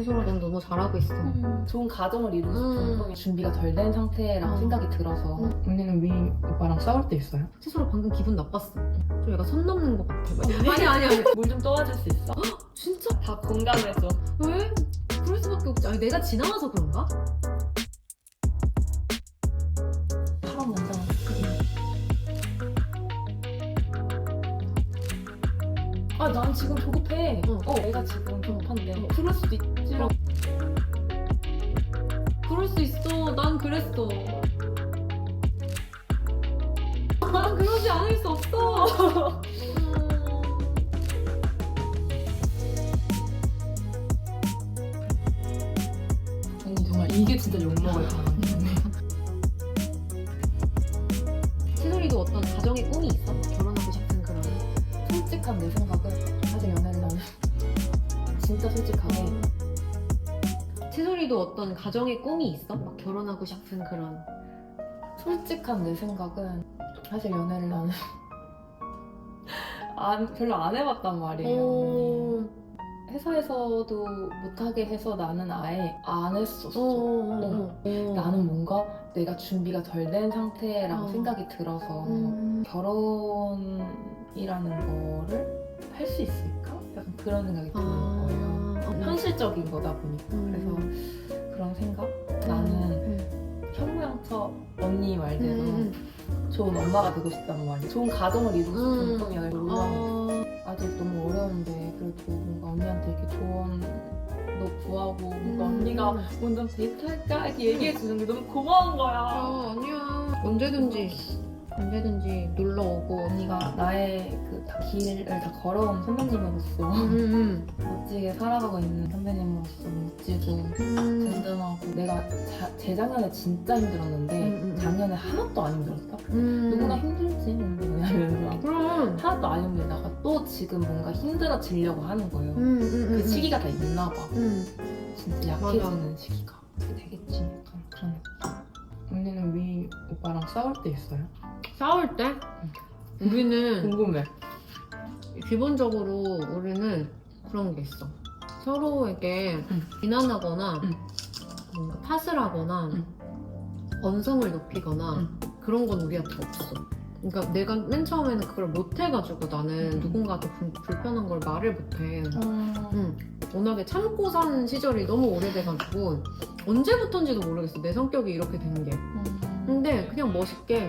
태소라 넌 너무 잘하고 있어. 좋은 가정을 이루고 싶은 음. 준비가 덜 된 상태라는 음. 생각이 들어서 음. 언니는 위 오빠랑 싸울 때 있어요? 태소라 방금 기분 나빴어. 좀 얘가 선 넘는 것 같아. 막. 아니 아니 아니. 물 좀 떠와줄 수 있어? 진짜? 다 공감해줘 왜? 그럴 수밖에 없지. 아니 내가 지나와서 그런가? 아 난 지금 조급해 어. 어 내가 지금 조급한데 어. 그럴 수도 있지 어. 그럴 수 있어. 난 그랬어. 난 그러지 않을 수 없어. 언니 정말 이게 진짜 욕먹을 단어인데 채소리도 어떤 가정의 꿈이 있어? 결혼하고 싶은 그런. 솔직한 내 생각 솔직하게 채소리도 어떤 가정의 꿈이 있어? 막 결혼하고 싶은 그런. 솔직한 내 생각은 사실 연애를 나는 안, 별로 안 해봤단 말이에요 언니. 회사에서도 못하게 해서 나는 아예 안 했었어 어. 나는 뭔가 내가 준비가 덜 된 상태라고 어. 생각이 들어서 음. 결혼이라는 거를 할 수 있을까? 약간 그런 생각이 드는 아. 거예요. 음. 현실적인 거다 보니까 음. 그래서 그런 생각? 나는 음. 현모양처 언니 말대로 음. 좋은 엄마가 되고 싶단 말이야. 좋은 가정을 이루고 싶은 음. 꿈이야. 물론 어. 아직 너무 어려운데 그래도 뭔가 언니한테 이렇게 조언도 구하고 뭔가 음. 언니가 먼저 데이트 할까 이렇게 얘기해 주는 게 너무 고마운 거야. 아, 아니야. 언제든지 언제든지 놀러 오고 언니가 나의 그 다 길을 다 걸어온 선배님으로서 음, 멋지게 살아가고 있는 선배님으로서 멋지고 음. 든든하고 내가 자- 재작년에 진짜 힘들었는데 음, 음. 작년에 하나도 안 힘들었다. 음. 누구나 힘들지 왜냐면 그럼 하나도 안 힘들다가 또 지금 뭔가 힘들어지려고 하는 거예요. 음, 음, 그 음. 시기가 다 있나 봐. 음. 진짜 약해지는 시기가 어떻게 되겠지? 약간 그런 느낌. 언니는 위 오빠랑 싸울 때 있어요? 싸울 때 우리는 궁금해. 기본적으로 우리는 그런 게 있어. 서로에게 응. 비난하거나 응. 뭔가 탓을 하거나 응. 언성을 높이거나 응. 그런 건 우리한테 없어. 그러니까 내가 맨 처음에는 그걸 못 해가지고 나는 응. 누군가한테 불- 불편한 걸 말을 못해. 음. 응. 워낙에 참고 산 시절이 너무 오래돼가지고 언제부턴지도 모르겠어. 내 성격이 이렇게 된 게. 근데 그냥 멋있게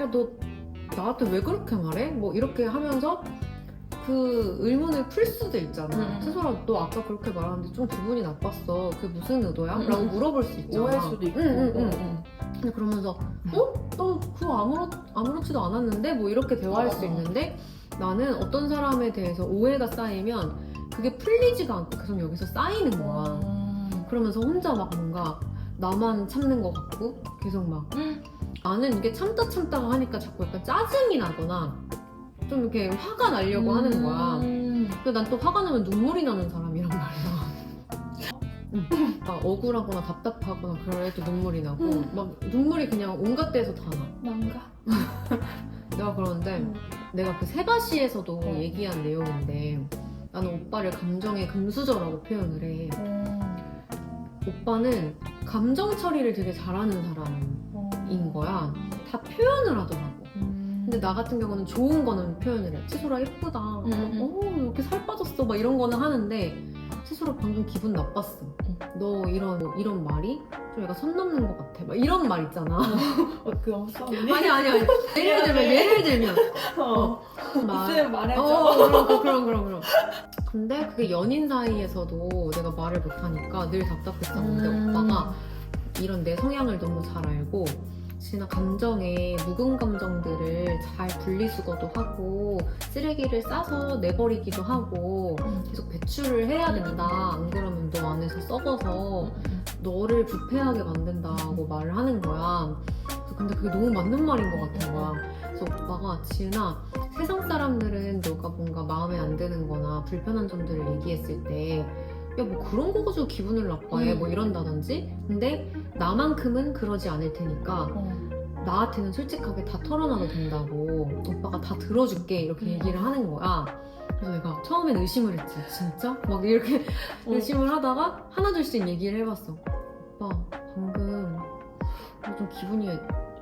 야 너 나한테 왜 그렇게 말해? 뭐 이렇게 하면서 그 의문을 풀 수도 있잖아. 음. 스스로 너 아까 그렇게 말하는데 좀 기분이 나빴어. 그게 무슨 의도야? 음. 라고 물어볼 수 있잖아. 오해할 수도 있고. 응, 응, 응. 응. 근데 그러면서 음. 어? 너 그거 아무렇, 아무렇지도 않았는데? 뭐 이렇게 대화할 어, 수 어. 있는데 나는 어떤 사람에 대해서 오해가 쌓이면 그게 풀리지가 않고 계속 여기서 쌓이는 거야. 음. 그러면서 혼자 막 뭔가 나만 참는 것 같고 계속 막 나는 이게 참다 참다가 하니까 자꾸 약간 짜증이 나거나 좀 이렇게 화가 나려고 하는 거야. 음. 근데 난 또 화가 나면 눈물이 나는 사람이란 말이야. 응. 막 억울하거나 답답하거나 때 눈물이 나고 음. 막 눈물이 그냥 온갖 데서 다 나. 난가? 내가 그러는데 음. 내가 그 세바시에서도 어. 얘기한 내용인데 나는 오빠를 감정의 금수저라고 표현을 해. 음. 오빠는 감정 처리를 되게 잘하는 사람인 거야. 다 표현을 하더라고. 음. 근데 나 같은 경우는 좋은 거는 표현을 해. 치소라 예쁘다. 음, 음. 어, 이렇게 살 빠졌어. 막 이런 거는 하는데 치소라 방금 기분 나빴어. 음. 너 이런 뭐 이런 말이 좀 얘가 선 넘는 것 같아. 막 이런 말 있잖아. 어, 그 언니? 아니 아니 아니. 예를 들면 예를 들면 어. 막 있으면 말해줘. 어, 그럼, 그럼, 그럼, 그럼. 근데 그게 연인 사이에서도 내가 말을 못하니까 늘 답답했었는데 음. 오빠가 이런 내 성향을 너무 잘 알고 지나 감정에 묵은 감정들을 잘 분리수거도 하고 쓰레기를 싸서 내버리기도 하고 음. 계속 배출을 해야 된다. 안 그러면 너 안에서 썩어서 너를 부패하게 만든다고 말을 하는 거야. 근데 그게 너무 맞는 말인 것 같은 거야. 그래서 오빠가 지은아 세상 사람들은 너가 뭔가 마음에 안 드는 거나 불편한 점들을 얘기했을 때 야 뭐 그런 거 가지고 기분을 나빠해 음. 뭐 이런다든지 근데 나만큼은 그러지 않을 테니까 어. 나한테는 솔직하게 다 털어놔도 된다고 오빠가 다 들어줄게 이렇게 음. 얘기를 하는 거야. 그래서 내가 처음엔 의심을 했지. 진짜? 막 이렇게 어. 의심을 하다가 하나둘씩 얘기를 해봤어. 오빠 방금 나좀 기분이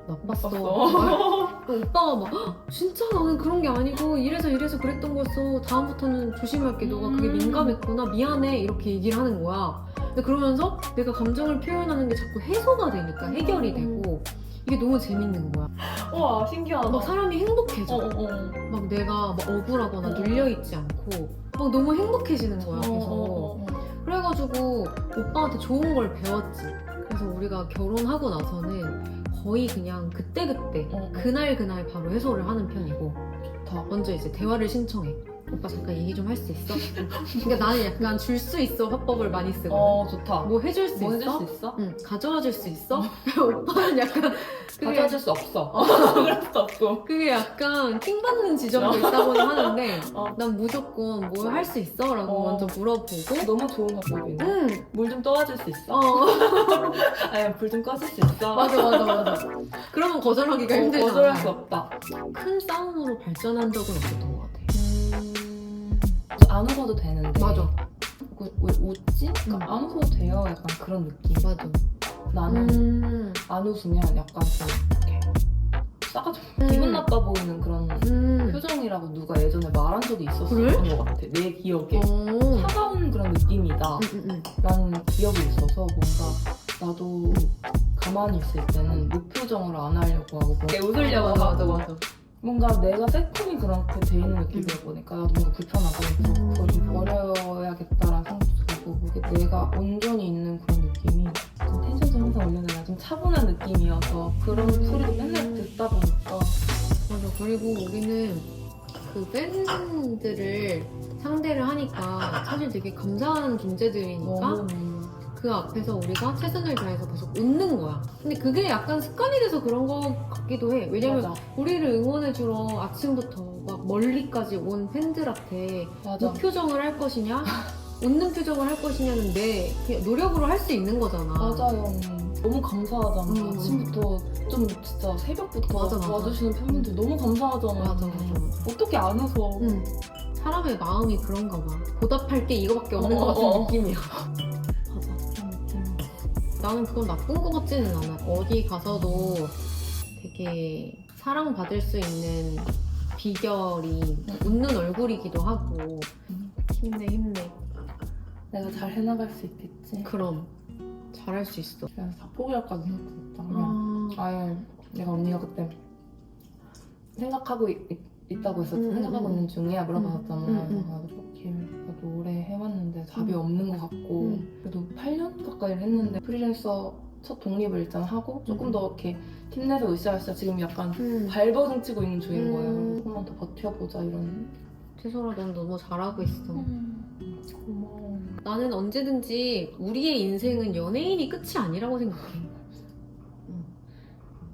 나빴어. 나빴어. 그 오빠가 막 "헉, 진짜 나는 그런 게 아니고 이래서 이래서 그랬던 거였어. 다음부터는 조심할게. 너가 그게 음. 민감했구나. 미안해. 이렇게 얘기를 하는 거야. 근데 그러면서 내가 감정을 표현하는 게 자꾸 해소가 되니까 해결이 음. 되고 이게 너무 재밌는 거야. 와 신기하다. 막 사람이 행복해져. 어, 어, 어. 막 내가 막 억울하거나 어. 눌려있지 않고 막 너무 행복해지는 거야. 어, 그래서 어, 어. 그래가지고 오빠한테 좋은 걸 배웠지. 그래서 우리가 결혼하고 나서는 거의 그냥 그때그때 어, 어. 그날 그날 바로 해소를 하는 편이고 좋다. 먼저 이제 대화를 신청해. 오빠 잠깐 얘기 좀 할 수 있어? 그러니까 나는 약간 줄 수 있어 화법을 많이 쓰거든. 어 좋다. 뭐 해줄 수 뭐 있어? 해줄 수 있어? 응, 가져와 줄 수 있어? 오빠는 약간 그게, 가져줄 수 없어. 그럴 수 없고. 그게 약간 킹받는 지점도 있다고는 하는데 어. 난 무조건 뭘 할 수 있어? 라고 어. 먼저 물어보고 너무 좋은 방법이네. 응, 물좀 떠와줄 수 있어? 어, 아니 불좀 꺼줄 수 있어? 맞아 맞아 맞아 그러면 거절하기가 어, 힘들잖아 거절할 수 없다. 큰 싸움으로 발전한 적은 없었던 것 같아 음... 안 웃어도 되는데. 맞아 왜, 왜 웃지? 그러니까 음. 안 웃어도 돼요. 약간 그런 느낌. 맞아 나는 음, 안 웃으면 약간 좀 이렇게 싸가지고 기분 나빠 보이는 그런 음. 표정이라고 누가 예전에 말한 적이 있었던 그래? 것 같아. 내 기억에. 어. 차가운 그런 느낌이다. 응, 응, 응. 라는 기억이 있어서 뭔가 나도 가만히 있을 때는 무표정으로 안 하려고 하고 뭔가 웃으려고 하고 맞아. 뭔가 내가 세팅이 그렇게 돼 있는 느낌이다 보니까 나도 뭔가 불편하고 음. 그걸 좀 버려야겠다라는 생각도 들고 그게 내가 온전히 있는 그런 느낌이 좀 텐션 좀 항상 올려야 되나 좀 차분한 느낌이어서 그런 음. 소리도 맨날 듣다 보니까 맞아. 그리고 우리는 그 팬들을 상대를 하니까 사실 되게 감사한 존재들이니까 너무 그 앞에서 우리가 최선을 다해서 계속 웃는 거야. 근데 그게 약간 습관이 돼서 그런 것 같기도 해. 왜냐면 맞아 우리를 응원해주러 아침부터 막 멀리까지 온 팬들한테 맞아 무표정을 할 것이냐, 웃는 표정을 할 것이냐는 내 그냥 노력으로 할 수 있는 거잖아. 맞아요 너무 감사하잖아 음. 아침부터 좀 진짜 새벽부터 맞아, 맞아. 와주시는 팬분들 너무 감사하잖아 맞아, 맞아. 어떻게 안 웃어 응. 사람의 마음이 그런가 봐. 보답할 게 이거밖에 없는 어, 것 같은 어, 어. 느낌이야. 나는 그건 나쁜 것 같지는 않아. 어디 가서도 되게 사랑받을 수 있는 비결이 웃는 얼굴이기도 하고 음. 힘내 힘내. 내가 잘 해나갈 수 있겠지 그럼 잘할 수 있어. 그냥 다 포기할까 생각했다 그냥 아, 아예 내가 언니가 그때 생각하고 있, 다고 했었지 음, 생각하고 음, 있는 중이야 물어봤었잖아 음, 음. 내가 이렇 게 나도 오래 해왔는데 답이 음. 없는 것 같고 음. 그래도 8년 가까이 했는데 프리랜서 첫 독립을 일단 하고 조금 음. 더 이렇게 힘내서 으쌰으쌰 지금 약간 음. 발버둥 치고 있는 중인 음. 거예요 조금만 더 버텨보자 이런 채소라 넌 너무 잘하고 있어. 고마워 나는 언제든지 우리의 인생은 연예인이 끝이 아니라고 생각해. 음.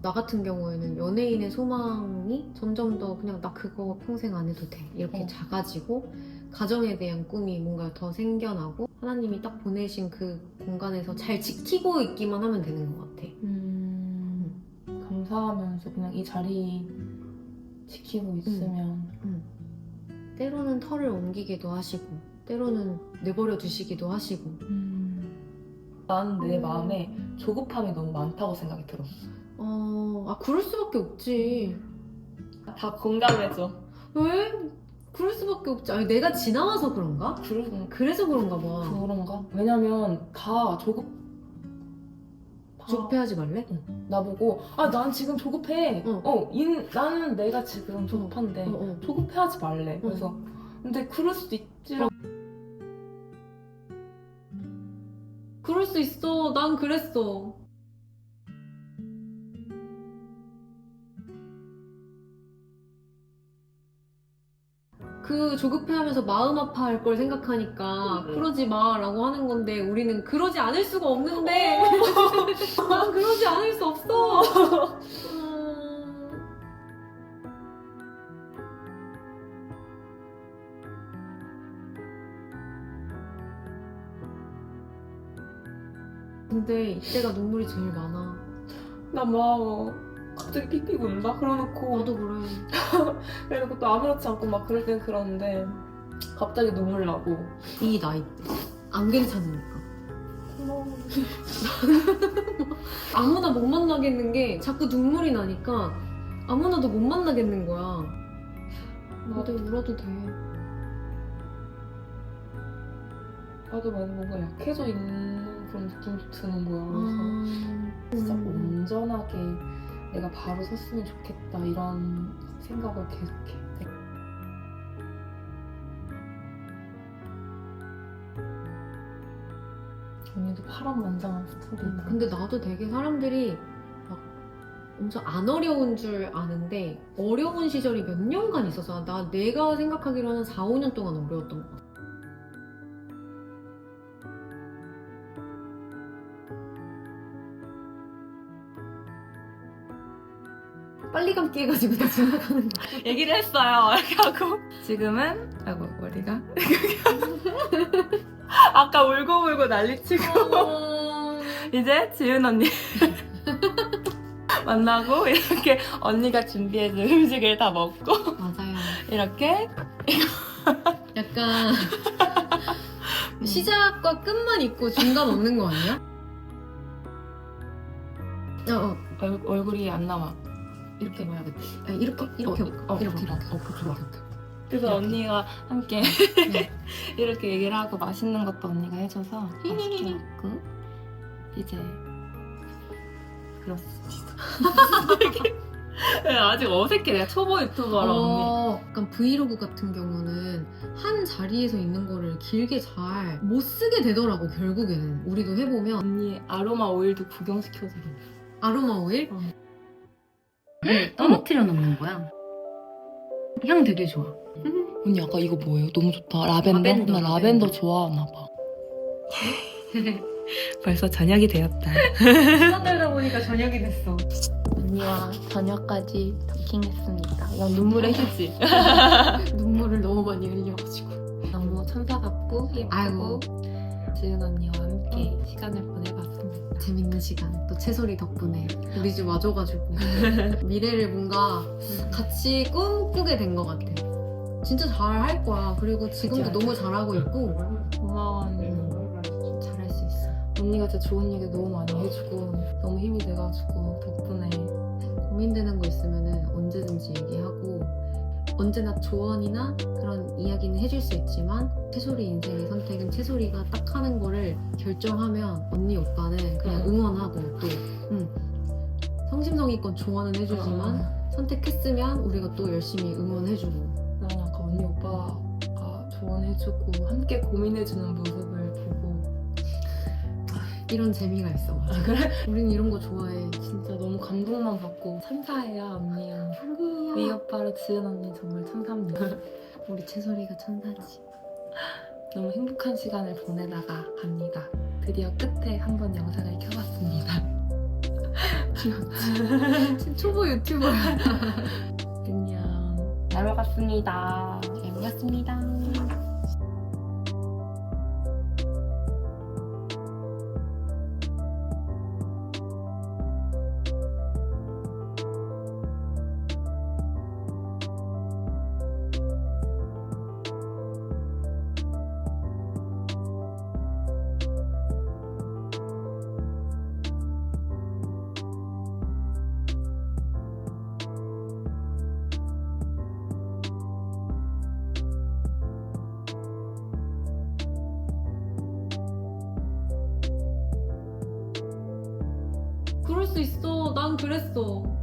나 같은 경우에는 연예인의 소망이 점점 더 그냥 나 그거 평생 안 해도 돼. 이렇게 어. 작아지고 가정에 대한 꿈이 뭔가 더 생겨나고 하나님이 딱 보내신 그 공간에서 잘 지키고 있기만 하면 되는 것 같아. 음, 감사하면서 그냥 이 자리 지키고 있으면 때로는 털을 옮기기도 하시고 때로는 내버려 두시기도 하시고 음. 나는 내 마음에 조급함이 너무 많다고 생각이 들었어. 어, 아 그럴 수밖에 없지. 다 공감해줘. 왜? 그럴 수밖에 없지. 아니 내가 지나와서 그런가? 그런 그래서 그런가 봐. 그런가? 왜냐면 다 조급. 다 조급해하지 말래? 나보고 아 난 지금 조급해. 응. 어, 인, 나는 내가 지금 조급한데 어, 어. 조급해하지 말래. 그래서 근데 그럴 수도 있지. 그럴 수 있어. 난 그랬어. 그 조급해하면서 마음 아파할 걸 생각하니까 응. 그러지 마라고 하는 건데 우리는 그러지 않을 수가 없는데 난 그러지 않을 수 없어. 음. 근데 이때가 눈물이 제일 많아. 나 마음 갑자기 픽픽 운다? 그러놓고 나도 그래. 그래놓고 또 아무렇지 않고 막 그럴 땐 그러는데 갑자기 눈물 나고 이 나이 때. 안 괜찮으니까. 아무나 못 만나겠는 게 자꾸 눈물이 나니까 아무나도 못 만나겠는 거야. 나도 울어도 돼. 나도 많이 뭔가 약해져 있는 그런 느낌도 드는 거야. 그래서 아, 진짜 음. 온전하게 내가 바로 섰으면 좋겠다 이런 생각을 계속해. 언니도 파란만장한 스토리. 근데 나도 되게 사람들이 막 엄청 안 어려운 줄 아는데 어려운 시절이 몇 년간 있어서 나 내가 생각하기로는 4, 5년 동안 어려웠던 것 같아. 빨리 감기 해가지고 나 지나가는 거야. 얘기를 했어요. 이렇게 하고 지금은 아이고 머리가 아까 울고 울고 난리치고 이제 지은 언니 만나고 이렇게 언니가 준비해준 음식을 다 먹고 맞아요. 이렇게 약간 시작과 끝만 있고 중간 없는 거 아니야? 어, 어. 얼, 얼굴이 안 나와. 이렇게 봐야겠다. 아, 이렇게 이렇게 어? 어, 이렇게 좋아. 어, 좋아. 그래서 이렇게. 언니가 함께 네. 이렇게 얘기를 하고 맛있는 것도 언니가 해줘서 맛있게 먹고 이제 그렇습니다. 아직 어색해 내가 초보 유튜버라 언니. 어, 약간 브이로그 같은 경우는 한 자리에서 있는 거를 길게 잘 못 쓰게 되더라고 결국에는 우리도 해보면 언니 아로마 오일도 구경시켜줘. 아로마 오일 떨어뜨려 놓는 거야. 향 되게 좋아. 언니 아까 이거 뭐예요? 너무 좋다. 라벤더? 라벤더, 나 라벤더. 라벤더 좋아하나 봐. 벌써 저녁이 되었다. 떠들다 보니까 저녁이 됐어. 언니와 저녁까지 도킹했습니다. 이건 눈물의 휴지. 눈물을 너무 많이 흘려가지고. 너무 천사 같고 아이고. 예쁘고 지은 언니와 함께 시간을 보내봤습니다. 재밌는 시간 또 채소리 덕분에 우리 집 와줘가지고 미래를 뭔가 같이 꿈꾸게 된 것 같아. 진짜 잘 할 거야. 그리고 지금도 너무 잘하고 있고 고마워 언니. 잘할 수 있어. 언니가 진짜 좋은 얘기 너무 많이 해주고 너무 힘이 돼가지고 덕분에 고민되는 거 있으면 언제든지 얘기하고 언제나 조언이나 그런 이야기는 해줄 수 있지만 채소리 인생의 선택은 채소리가 딱 하는 거를 결정하면 언니 오빠는 그냥 응. 응원하고 또 응. 성심성의껏 조언은 해주지만 선택했으면 우리가 또 열심히 응원해주고 난 아까 언니 오빠가 조언해주고 함께 고민해주는 모습을 보고 이런 재미가 있어. 아, 그래? 우린 이런 거 좋아해. 진짜 너무 감동만 받고 천사예요 언니야. 위 오빠로 지은 언니 정말 천사입니다. 우리 채소리가 천사지. 너무 행복한 시간을 보내다가 갑니다. 드디어 끝에 한 번 영상을 켜봤습니다. 지금 초보 유튜버야. 안녕. 잘 먹었습니다. 잘 먹었습니다. 수 있어. 난 그랬어.